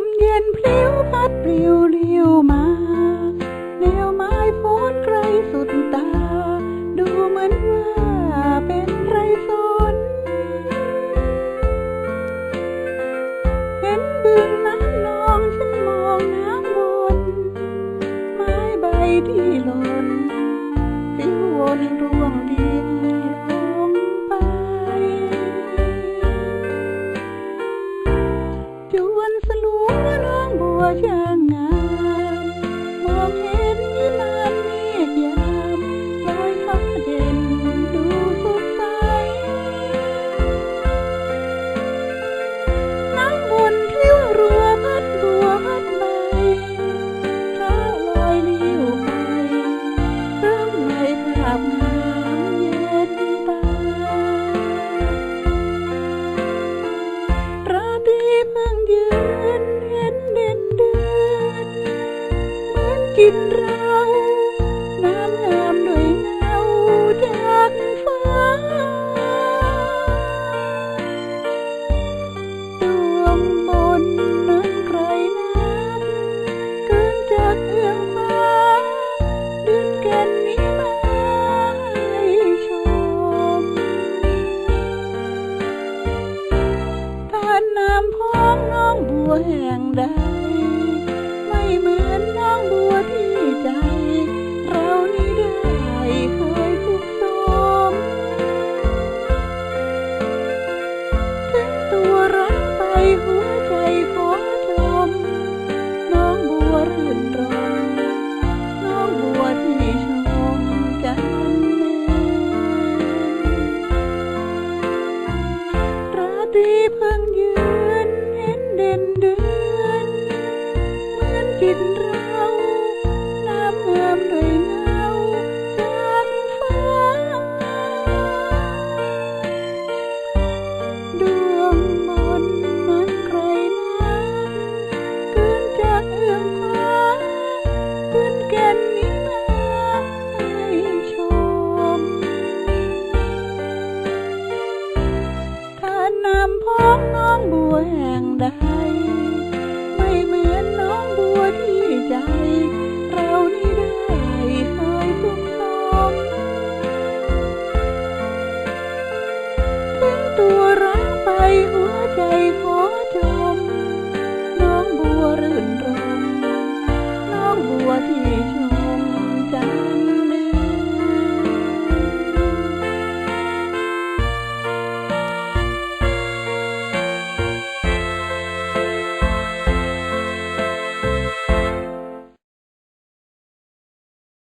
มเรียวเรียวมา แนวไม้โพดไกลสุดตา ดูเหมือนว่าเป็นไรสน เห็นบึงน้ำนองฉันมองน้ำวนไม้ใบที่หล่นฟิววนร่ กินเราน้ำงามด้วยเงาจากฟ้า ดวงบนนั้นใครนั้นเกินจากเอื้อมฟ้าดือนแก่นนี้มาให้ชมทานน้ำพ้องน้องบัวแห่งใดไม่เหมือนน้องบัว นำพ้องน้องบัวแห่งใด ไม่เหมือนน้องบัวที่ใจ เรานี่ได้เคยสุขสมถึงตัวร่างไปหัวใจ